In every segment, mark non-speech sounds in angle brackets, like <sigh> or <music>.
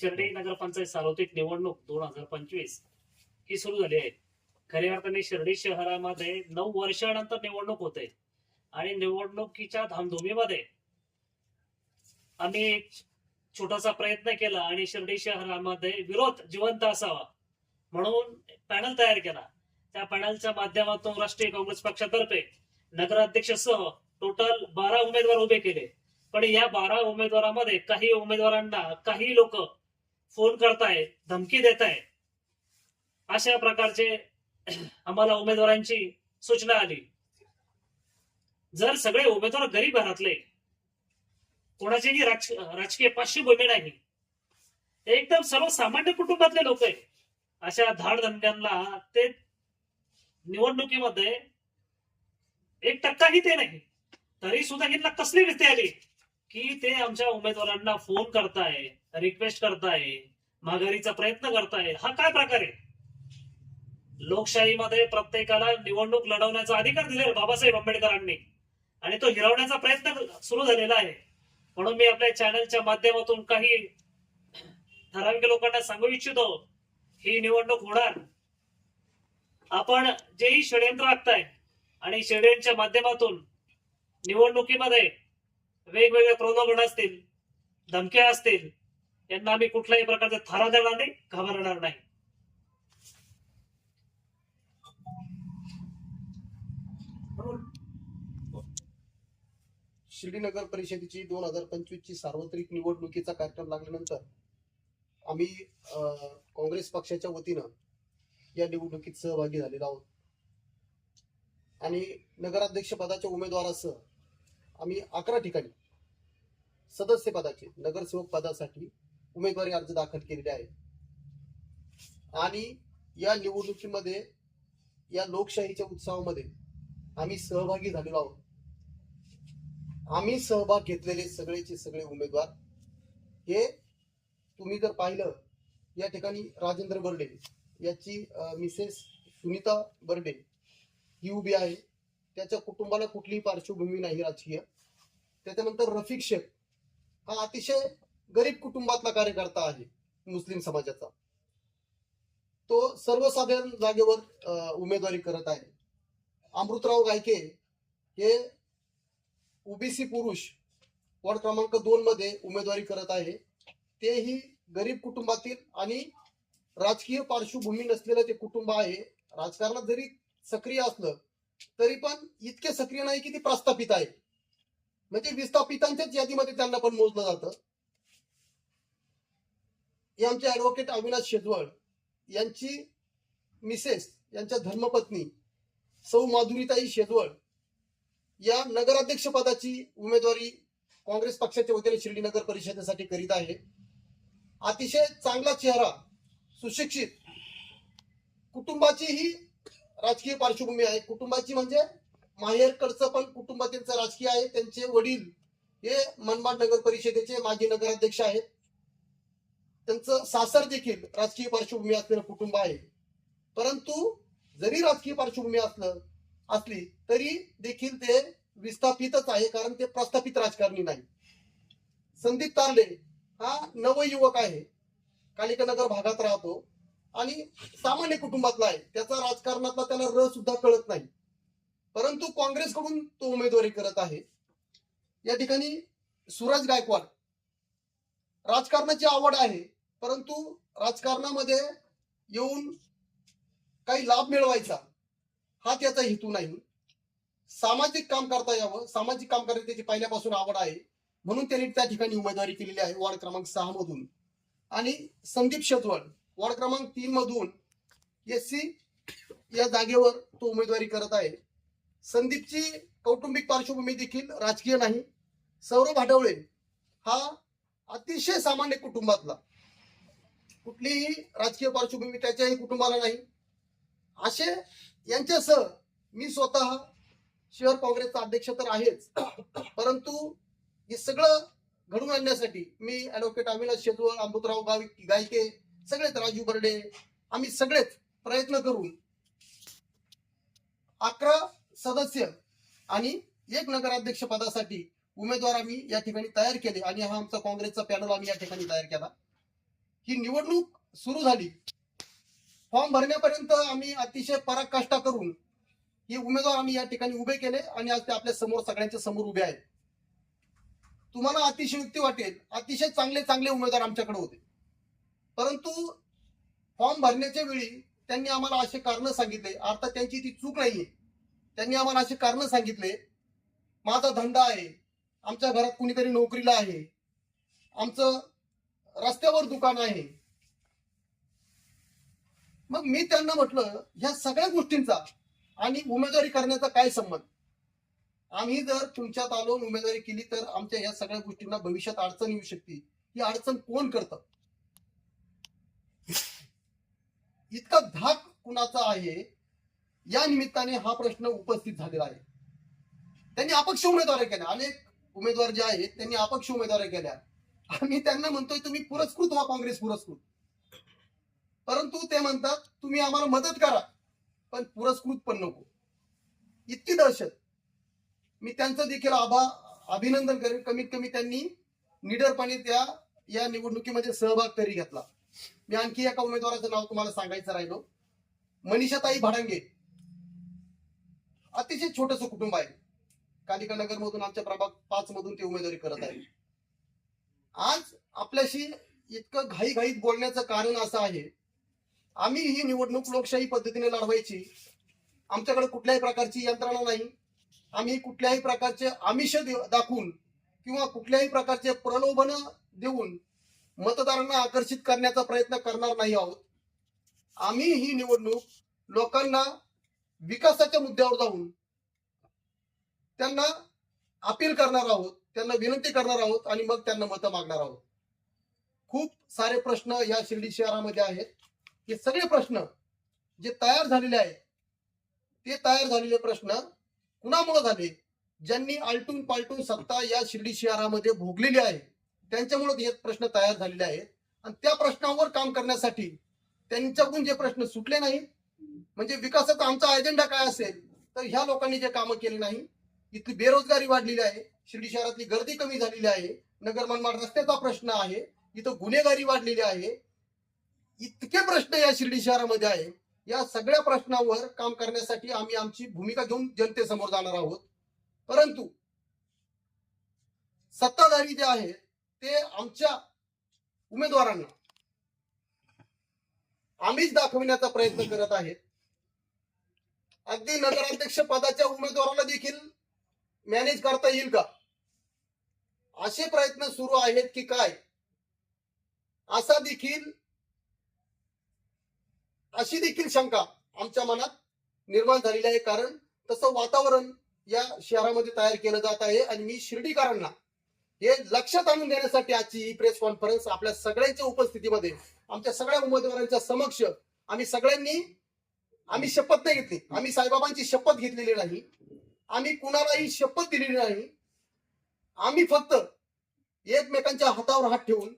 शिर्डी नगरपंचायत सार्वत्रिक निवडणूक दोन हजार पंचवीस ही सुरू झाली आहे. खऱ्या अर्थाने शिर्डी शहरामध्ये नऊ वर्षानंतर निवडणूक होते आणि निवडणुकीच्या धामधुमीमध्ये आम्ही छोटासा प्रयत्न केला आणि शिर्डी शहरामध्ये विरोध जिवंत असावा म्हणून पॅनल तयार केला. त्या पॅनलच्या माध्यमातून राष्ट्रीय काँग्रेस पक्षातर्फे नगराध्यक्षसह टोटल बारा उमेदवार उभे केले. पण या बारा उमेदवारामध्ये काही उमेदवारांना काही लोक फोन करतायत धमकी देत आहेत अशा प्रकारचे आम्हाला उमेदवारांची सूचना आली. जर सगळे उमेदवार गरीब घरातले कोणाचीही राज- राजकीय पार्श्वभूमी नाही एकदम सर्वसामान्य कुटुंबातले लोक आहे अशा धाडधंद्यांना ते निवडणुकीमध्ये एक टक्काही ते नाही तरी सुद्धा यांना कसली भीती आली की ते आमच्या उमेदवारांना फोन करताय रिक्वेस्ट करताय माघारीचा प्रयत्न करताय. हा काय प्रकार आहे? लोकशाहीमध्ये प्रत्येकाला निवडणूक लढवण्याचा अधिकार दिलेला बाबासाहेब आंबेडकरांनी. आणि तो हिरवण्याचा प्रयत्न सुरू झालेला आहे. म्हणून मी आपल्या चॅनलच्या माध्यमातून काही ठराविक लोकांना सांगू इच्छितो ही निवडणूक होणार. आपण जेही षडयंत्र आखताय आणि षडयंत्रच्या माध्यमातून निवडणुकीमध्ये वेगवेगळे प्रलोभन असतील धमक्या असतील यांना आम्ही कुठल्याही प्रकारचा थारा देणार नाही घाबरणार नाही. शिर्डी नगर परिषदेची दोन हजार पंचवीस ची सार्वत्रिक निवडणुकीचा कार्यक्रम लागल्यानंतर आम्ही अं, काँग्रेस पक्षाच्या वतीनं या निवडणुकीत सहभागी झालेलो आहोत. आणि नगराध्यक्ष पदाच्या उमेदवारासह आम्ही अकरा ठिकाणी सदस्य पदाचे नगरसेवक पदासाठी उमेदवारी अर्ज दाखल केलेले आहे आणि या निवडणुकीमध्ये या लोकशाहीच्या उत्सवामध्ये आम्ही सहभागी झालेलो आहोत. आम्ही सहभाग घेतलेले सगळेचे सगळे उमेदवार हे तुम्ही जर पाहिलं या ठिकाणी राजेंद्र बर्डे याची मिसेस सुनीता बर्डे ही उभी आहे. त्याच्या कुटुंबाला कुठलीही पार्श्वभूमी नाही राजकीय. त्याच्यानंतर रफिक शेख हा अतिशय गरीब कुटुंबातला कार्यकर्ता आहे मुस्लिम समाजाचा. तो सर्वसाधारण जागेवर उमेदवारी करत आहे. अमृतराव गायके हे ओबीसी पुरुष वॉर्ड क्रमांक दोन मध्ये उमेदवारी करत आहे. तेही गरीब कुटुंबातील आणि राजकीय पार्श्वभूमी नसलेलं ते कुटुंब आहे राजकारणात जरी सक्रिय असलं तरी पण इतके सक्रिय नाही की ते प्रस्थापित आहे. म्हणजे विस्थापितांच्याच यादीमध्ये त्यांना पण मोजलं जातं. हे आमचे ऍडव्होकेट अविनाश शेजवळ यांची मिसेस यांच्या धर्मपत्नी सौ माधुरीताई शेजवळ या नगराध्यक्षपदाची उमेदवारी काँग्रेस पक्षाच्या वतीने शिर्डी नगर परिषदेसाठी करीत आहे. अतिशय चांगला चेहरा सुशिक्षित कुटुंबाची ही राजकीय पार्श्वभूमी आहे. कुटुंबाची म्हणजे माहेरकडचं पण कुटुंब त्यांचं राजकीय आहे त्यांचे वडील हे मनमाड नगर परिषदेचे माजी नगराध्यक्ष आहेत. त्यांचं सासर देखील राजकीय पार्श्वभूमी असलेलं कुटुंब आहे. परंतु जरी राजकीय पार्श्वभूमी असलं असली तरी देखील ते विस्थापितच आहे कारण ते प्रस्थापित राजकारणी नाही. संदीप तारले हा नवयुवक आहे. कालिकानगर भागात राहतो आणि सामान्य कुटुंबातला आहे. त्याचा राजकारणातला त्याला र सुद्धा कळत नाही. परंतु काँग्रेसकडून तो उमेदवारी करत आहे. या ठिकाणी सूरज गायकवाड राजकारणाची आवड आहे परंतु राजकारणामध्ये येऊन काही लाभ मिळवायचा हा त्याचा हेतू नाही. सामाजिक काम करता यावं सामाजिक काम करायची त्याची पहिल्यापासून आवड आहे म्हणून त्यांनी त्या ठिकाणी उमेदवारी केलेली आहे वॉर्ड क्रमांक सहा मधून. आणि संदीप शेजवळ वॉर्ड क्रमांक तीन मधून एस सी या जागेवर तो उमेदवारी करत आहे. संदीपची कौटुंबिक पार्श्वभूमी देखील राजकीय नाही. सौरभ आढवळे हा अतिशय सामान्य कुटुंबातला. कुठलीही राजकीय पार्श्वभूमी त्याच्याही कुटुंबाला नाही. असे यांच्यासह मी स्वतः शहर काँग्रेसचा अध्यक्ष तर आहेच. परंतु हे सगळं घडून आणण्यासाठी मी ऍडव्होकेट अविनाश शेजवळ अमृतराव गावी गायके सगळेच राजू बर्डे आम्ही सगळेच प्रयत्न करून अकरा सदस्य आणि एक नगराध्यक्ष पदासाठी उमेदवार आम्ही या ठिकाणी तयार केले आणि हा आमचा काँग्रेसचा पॅनल आम्ही या ठिकाणी तयार केला. ही निवडणूक सुरू झाली. फॉर्म भरण्यापर्यंत आम्ही अतिशय पराकाष्ठा करून हे उमेदवार आम्ही या ठिकाणी उभे केले आणि आज ते आपल्यासमोर सगळ्यांच्या समोर उभे आहेत. तुम्हाला अतिशय युक्ती वाटेल. अतिशय चांगले चांगले उमेदवार आमच्याकडे होते. परंतु फॉर्म भरण्याच्या वेळी त्यांनी आम्हाला असे कारण सांगितले. अर्थात त्यांची ती चूक नाहीये. त्यांनी आम्हाला असे कारण सांगितले. माझा धंदा आहे. आमच्या घरात कुणीतरी नोकरीला आहे. आमचं रस्त्यावर दुकान आहे. मग मी त्यांना म्हटलं ह्या सगळ्या गोष्टींचा आणि उमेदवारी करण्याचा काय संबंध? आम्ही जर तुमच्यात आलो उमेदवारी केली तर आमच्या ह्या सगळ्या गोष्टींना भविष्यात अडचण येऊ शकते. ही अडचण कोण करतं? इतका धाक कुणाचा आहे? या निमित्ताने हा प्रश्न उपस्थित झालेला आहे. त्यांनी अपक्ष उमेदवारी केल्या अनेक उमेदवार जे आहेत त्यांनी अपक्ष उमेदवारी केल्या. आम्ही त्यांना म्हणतोय तुम्ही पुरस्कृत व्हा काँग्रेस पुरस्कृत. परंतु ते म्हणतात तुम्ही आम्हाला मदत करा पण पुरस्कृत पण नको. इतकी दहशत. मी त्यांचं देखील आभा अभिनंदन करेन. कमीत कमी त्यांनी निडरपणे त्या या निवडणुकीमध्ये सहभाग तरी घेतला. मी आणखी एका उमेदवाराचं नाव तुम्हाला सांगायचं राहिलो. मनीषाताई भाडंगे. अतिशय छोटस कुटुंब आहे. कालिका नगर मधून आमच्या प्रभाग पाच मधून ते उमेदवारी करत आहे. आज आपल्याशी इतकं घाईघाईत बोलण्याचं कारण असं आहे. आम्ही ही निवडणूक लोकशाही पद्धतीने लढवायची. आमच्याकडे कुठल्याही प्रकारची यंत्रणा नाही. आम्ही कुठल्याही प्रकारचे आमिष दाखवून किंवा कुठल्याही प्रकारचे प्रलोभन देऊन मतदारांना आकर्षित करण्याचा प्रयत्न करणार नाही आहोत. आम्ही ही निवडणूक लोकांना विकासाच्या मुद्द्यावर जाऊन त्यांना अपील करणार आहोत त्यांना विनंती करणार आहोत आणि मग त्यांना मतं मागणार आहोत. खूप सारे प्रश्न या शिर्डी शहरामध्ये आहेत. हे सगळे प्रश्न जे तयार झालेले आहेत ते तयार झालेले प्रश्न कुणामुळे झाले? ज्यांनी आलटून पालटून सत्ता या शिर्डी शहरामध्ये भोगलेली आहे त्यांच्यामुळे हे प्रश्न तयार झालेले आहेत. आणि त्या प्रश्नावर काम करण्यासाठी त्यांच्याकडून जे प्रश्न सुटले नाही म्हणजे विकासाचा आमचा अजेंडा काय असेल तर ह्या लोकांनी जे कामं केली नाही इथली बेरोजगारी वाढलेली आहे शिर्डी शहरातली गर्दी कमी झालेली आहे नगर मनमाड रस्त्याचा प्रश्न आहे इथं गुन्हेगारी वाढलेली आहे. इतके प्रश्न या शिर्डी शहरामध्ये आहे. या सगळ्या प्रश्नावर काम करण्यासाठी आम्ही आमची भूमिका घेऊन जनतेसमोर जाणार आहोत. परंतु सत्ताधारी जे आहेत ते आमच्या उमेदवारांना आम्हीच दाखविण्याचा प्रयत्न करत आहेत. अगदी नगराध्यक्ष पदाच्या उमेदवाराला देखील मॅनेज करता येईल का? असे प्रयत्न सुरू आहेत की काय? असा देखील अशी देखील शंका आमच्या मनात निर्माण झालेली आहे. कारण तसं वातावरण या शहरामध्ये तयार केलं जात आहे. आणि मी शिर्डीकरांना हे लक्षात आणून देण्यासाठी आजची ही प्रेस कॉन्फरन्स आपल्या सगळ्यांच्या उपस्थितीमध्ये आमच्या सगळ्या उमेदवारांच्या समक्ष आम्ही सगळ्यांनी आम्ही शपथ नाही घेतली. आम्ही साईबाबांची शपथ घेतलेली नाही. आम्ही कुणालाही शपथ दिलेली नाही. आम्ही फक्त एकमेकांच्या हातावर हात ठेवून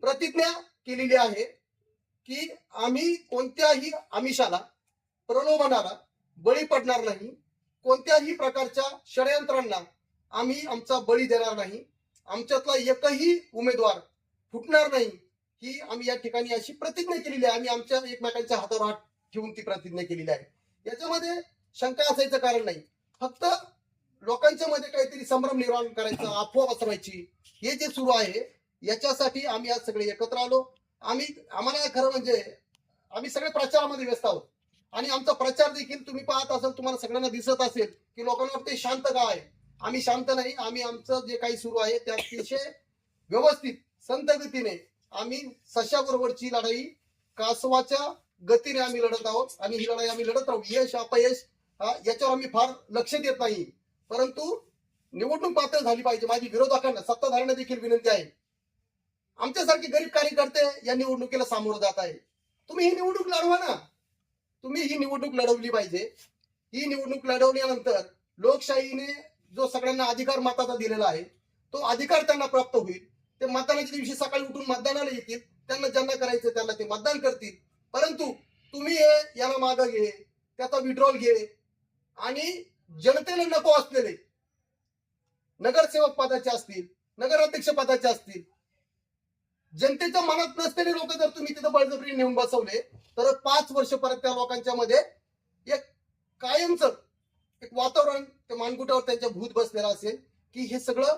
प्रतिज्ञा केलेली आहे की आम्ही कोणत्याही आमिषाला प्रलोभनाला बळी पडणार नाही. कोणत्याही प्रकारच्या षडयंत्रांना आम्ही आमचा बळी देणार नाही. आमच्यातला एकही उमेदवार फुटणार नाही. ही आम्ही या ठिकाणी अशी प्रतिज्ञा केलेली आहे. आम्ही आमच्या एकमेकांच्या हातावर हात ठेवून ती प्रतिज्ञा केलेली आहे. याच्यामध्ये शंका असायचं कारण नाही. फक्त लोकांच्या मध्ये काहीतरी संभ्रम निर्माण करायचं <coughs> अफवा पसरवायची हे जे सुरू आहे याच्यासाठी आम्ही आज सगळे एकत्र आलो. आम्ही आम्हाला खरं म्हणजे आम्ही सगळे प्रचारामध्ये व्यस्त आहोत. आणि आमचा प्रचार देखील तुम्ही पाहत असाल तुम्हाला सगळ्यांना दिसत असेल की लोकांना वाटते शांत का आहे. आम्ही शांत नाही आम्ही आमचं जे काही सुरू आहे ते अतिशय व्यवस्थित संत गतीने आम्ही सशाबरोबरची लढाई कासवाच्या गतीने आम्ही लढत आहोत. आणि ही लढाई आम्ही लढत राहू. यश अपयश हा, याच्यावर आम्ही फार लक्ष देत नाही. परंतु निवडणूक पातळ झाली पाहिजे. माझी विरोधकांना सत्ताधाऱ्यांना देखील विनंती आहे. आमच्यासारखे गरीब कार्यकर्ते या निवडणुकीला सामोरं जात आहे. तुम्ही ही निवडणूक लढवा ना. तुम्ही ही निवडणूक लढवली पाहिजे. ही निवडणूक लढवल्यानंतर लोकशाहीने जो सगळ्यांना अधिकार मताचा दिलेला आहे तो अधिकार त्यांना प्राप्त होईल. ते मतदानाच्या दिवशी सकाळी उठून मतदानाला येतील. त्यांना ज्यांना करायचं त्यांना ते मतदान करतील. परंतु तुम्ही हे याला मागं घे त्याचा विड्रॉल घे. आणि जनतेला नको असलेले नगरसेवक पदाचे असतील नगराध्यक्ष पदाचे असतील जनतेच्या मनात नसलेले लोक जर तुम्ही तिथं बळजबरी नेऊन बसवले तर पाच वर्ष परत त्या लोकांच्या मध्ये एक कायमच एक वातावरण त्या मानकुटावर त्यांच्या भूत बसलेला असेल की हे सगळं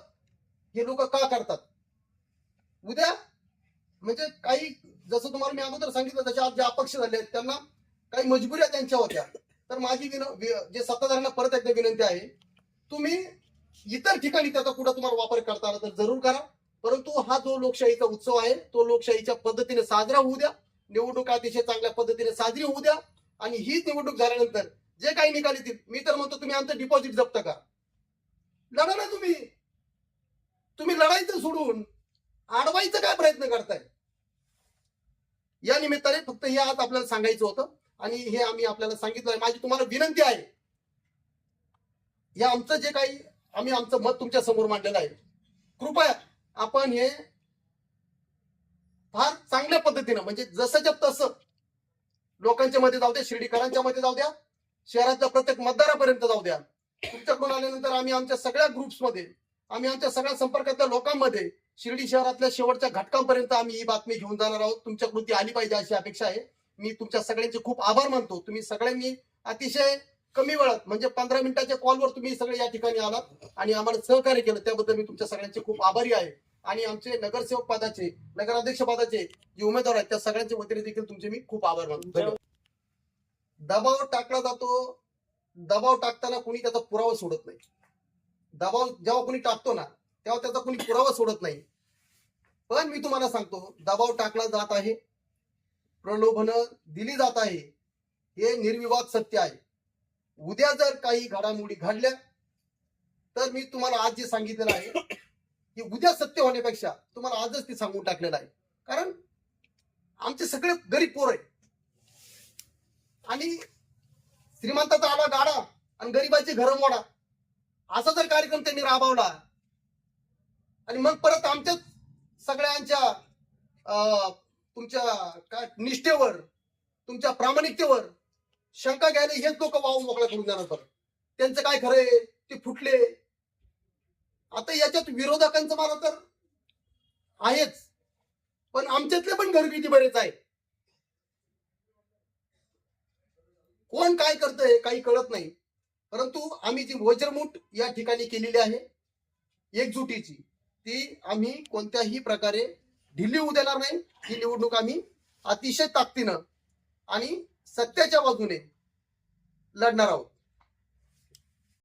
हे लोक का करतात? उद्या म्हणजे काही जसं तुम्हाला मी अगोदर सांगितलं त्याच्या आज जे अपक्ष झाले आहेत त्यांना काही मजबुऱ्या त्यांच्या होत्या. तर माझी विन जे सत्ताधाऱ्यांना परत एकदा विनंती आहे तुम्ही इतर ठिकाणी त्याचा कुठं तुम्हाला वापर करता आला तर जरूर करा. परंतु हा जो लोकशाहीचा उत्सव आहे तो लोकशाहीच्या पद्धतीने साजरा होऊ द्या. निवडणूक अतिशय चांगल्या पद्धतीने साजरी होऊ द्या. आणि ही निवडणूक झाल्यानंतर जे काही निकाल येतील मी तर म्हणतो तुम्ही आमचं डिपॉझिट जप्त करा. लढा ना तुम्ही. तुम्ही लढायचं सोडून अडवायचं काय प्रयत्न करताय? या निमित्ताने फक्त हे आज आपल्याला सांगायचं होतं. आणि हे आम्ही आपल्याला सांगितलं आहे. माझी तुम्हाला विनंती आहे. हे आमचं जे काही आम्ही आमचं मत तुमच्यासमोर मांडलेलं आहे. कृपया आपण हे फार चांगल्या पद्धतीनं म्हणजे जसंच्या तसं लोकांच्या मध्ये जाऊ द्या शिर्डीकरांच्या मध्ये जाऊ द्या शहरातल्या प्रत्येक मतदारापर्यंत जाऊ द्या. तुमच्याकडून आल्यानंतर आम्ही आमच्या सगळ्या ग्रुप्समध्ये आम्ही आमच्या सगळ्या संपर्कातल्या लोकांमध्ये शिर्डी शहरातल्या शेवटच्या घटकांपर्यंत आम्ही ही बातमी घेऊन जाणार आहोत. तुमच्याकडून ती आली पाहिजे अशी अपेक्षा आहे. मी तुमच्या सगळ्यांचे खूप आभार मानतो. तुम्ही सगळ्यांनी अतिशय कमी वेळात म्हणजे पंधरा मिनिटाच्या कॉलवर तुम्ही सगळे या ठिकाणी आलात आणि आम्हाला सहकार्य केलं. त्याबद्दल मी तुमच्या सगळ्यांचे खूप आभारी आहे. आणि आमचे नगरसेवक पदाचे नगराध्यक्ष पदाचे जे उमेदवार आहेत त्या सगळ्यांच्या वतीने देखील तुमचे मी खूप आभार मानतो. दबाव टाकला जातो. दबाव टाकताना कुणी त्याचा पुरावा सोडत नाही. दबाव जेव्हा कुणी टाकतो ना तेव्हा त्याचा कुणी पुरावा सोडत नाही. पण मी तुम्हाला सांगतो दबाव टाकला जात आहे. प्रलोभन दिली जात आहे. हे निर्विवाद सत्य आहे. उद्या जर काही घडामोडी घडल्या तर मी तुम्हाला आज जे सांगितलेलं आहे की उद्या सत्य होण्यापेक्षा तुम्हाला आजच ते सांगून टाकलेलं आहे. कारण आमचे सगळे गरीब पोर आहे आणि श्रीमंताचा आला गाडा आणि गरीबाची घरं मोडा असा जर कार्यक्रम त्यांनी राबवला आणि मग परत आमच्याच सगळ्यांच्या अं, तुमच्या काय निष्ठेवर तुमच्या प्रामाणिकतेवर शंका घ्यायला हेच लोक वाहून मोकळा करून देणार त्यांचं काय खरंय ते फुटले. आता याच्यात विरोधकांचं मला तर आहेच. पण आमच्यातले पण घरगुती बरेच आहे कोण काय करतंय काही कळत नाही. परंतु आम्ही जी वज्रमूठ या ठिकाणी केलेली आहे एकजुटीची ती आम्ही कोणत्याही प्रकारे ढिल्ली होऊ देणार नाही. ही निवडणूक आम्ही अतिशय ताकदीनं आणि सत्याच्या बाजूने लढणार आहोत.